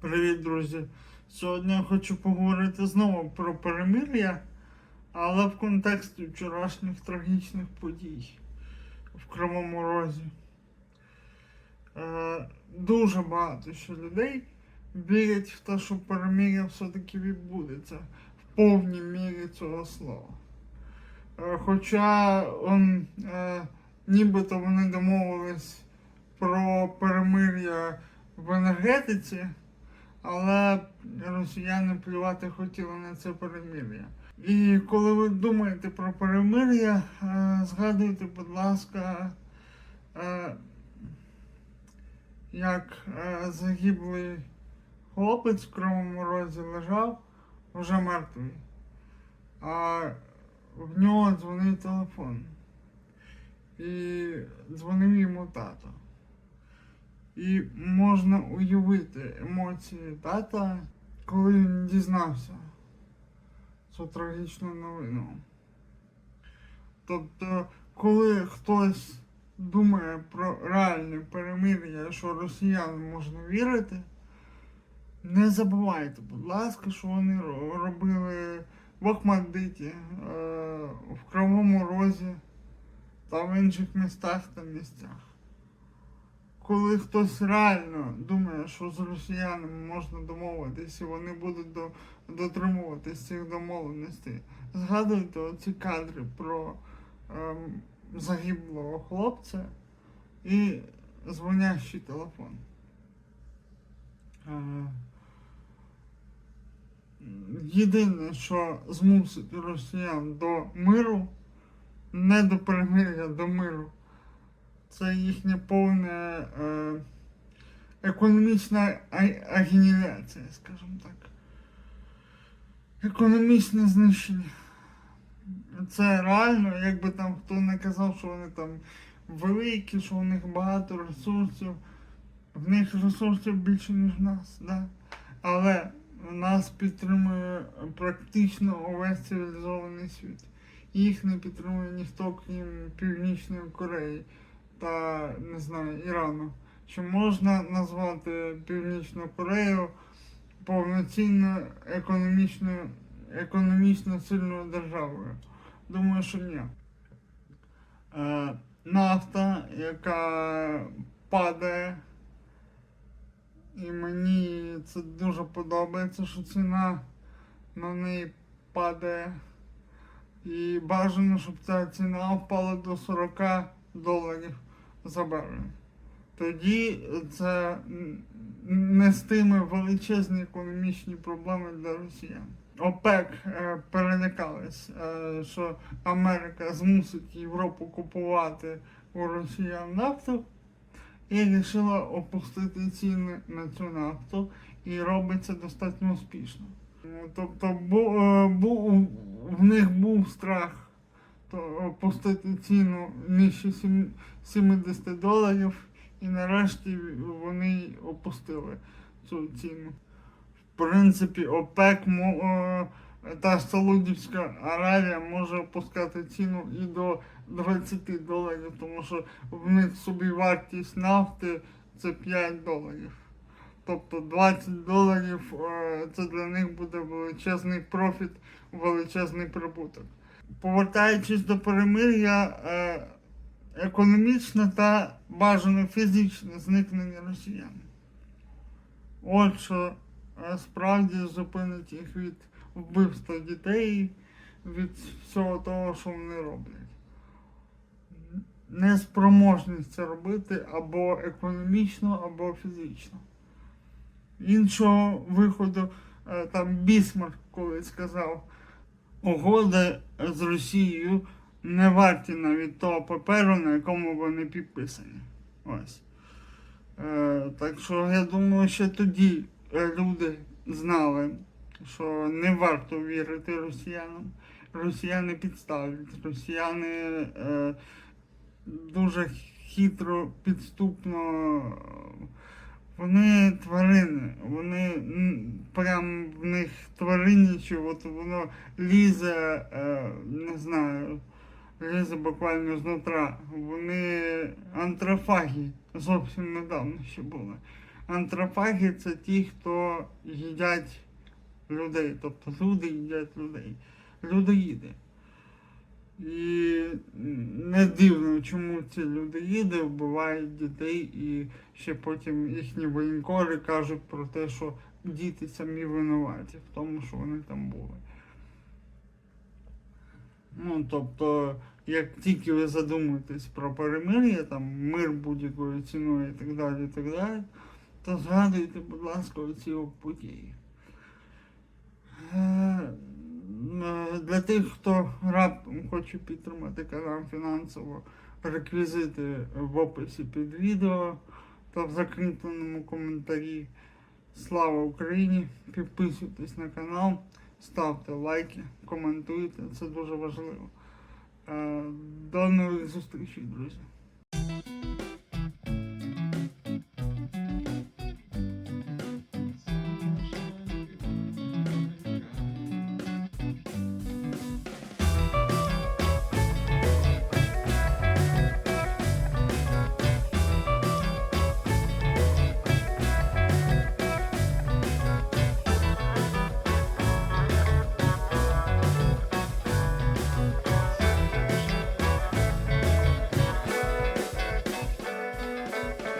Привіт, друзі! Сьогодні я хочу поговорити знову про перемир'я, але в контексті вчорашніх трагічних подій в Кривому Розі. Е, дуже багато ще людей вірять в те, що перемир'я все-таки відбудеться в повній мірі цього слова. Е, хоча он, е, нібито вони домовились про перемир'я в енергетиці, але росіяни плювати хотіли на це перемир'я. І коли ви думаєте про перемир'я, е, згадуйте, будь ласка, е, як е, загиблий хлопець в Кривому Розі лежав вже мертвий, а в нього дзвонив телефон. І дзвонив йому тато. І можна уявити емоції тата, коли він дізнався цю трагічну новину. Тобто, коли хтось думає про реальне перемир'я, що росіянам можна вірити, не забувайте, будь ласка, що вони робили в Охмадиті, е, в Кривому Розі та в інших містах та місцях коли хтось реально думає, що з росіянами можна домовитися, вони будуть до, дотримуватись цих домовленостей, згадуйте оці кадри про ем, загиблого хлопця і дзвонящий телефон. Е, єдине, що змусить росіян до миру, не до перемир'я, до миру, це їхня повна е, економічна а- агінівація, скажімо так. Економічне знищення. Це реально, якби там хто не казав, що вони там великі, що у них багато ресурсів. В них ресурсів більше, ніж в нас, да? але нас підтримує практично увесь цивілізований світ. Їх не підтримує ніхто, крім Північної Кореї та не знаю, Ірану. Чи можна назвати Північну Корею повноцінною економічною, економічно сильною державою? Думаю, що ні. Е, нафта, яка падає, і мені це дуже подобається, що ціна на неї падає. І бажано, щоб ця ціна впала до 40 доларів за барель. Тоді це нестиме величезні економічні проблеми для росіян. ОПЕК е, перелякались, е, що Америка змусить Європу купувати у росіян нафту і вирішила опустити ціни на цю нафту і робить це достатньо успішно. Тобто бу, е, бу, в них був страх опустити ціну нижче 70 доларів, і нарешті вони опустили цю ціну. В принципі, ОПЕК е, та Саудівська Аравія може опускати ціну і до 20 доларів, тому що в них собівартість нафти це 5 доларів. Тобто 20 доларів е, це для них буде величезний профіт, величезний прибуток. Повертаючись до перемир'я, е, економічне та бажано фізичне зникнення росіян. От що е, справді зупинить їх від вбивства дітей, від всього того, що вони роблять. Неспроможність це робити або економічно, або фізично. Іншого виходу, е, там Бісмарк колись сказав, угоди з Росією не варті навіть того паперу, на якому вони підписані. Ось. Е, так що я думаю, що тоді е, люди знали, що не варто вірити росіянам. Росіяни підставлять, росіяни е, дуже хитро, підступно. Вони тварини, вони прям в них тваринничі, от воно лізе, е, не знаю, лізе буквально знутра. Вони антрофаги зовсім недавно ще були. антропаги це ті, хто їдять людей, тобто люди їдять людей. Людоїди. І не дивно, чому ці людоїди вбивають дітей і ще потім їхні воєнкори кажуть про те, що діти самі винуваті в тому, що вони там були. Ну, тобто, як тільки ви задумуєтесь про перемир'я, там мир будь-якою ціною і так далі, і так далі, то згадуйте, будь ласка, оці події. Е, Для тих, хто раптом хоче підтримати канал фінансово, реквізити в описі під відео та в закріпленому коментарі. Слава Україні! Підписуйтесь на канал, ставте лайки, коментуйте, це дуже важливо. Е, До нових зустрічей, друзі!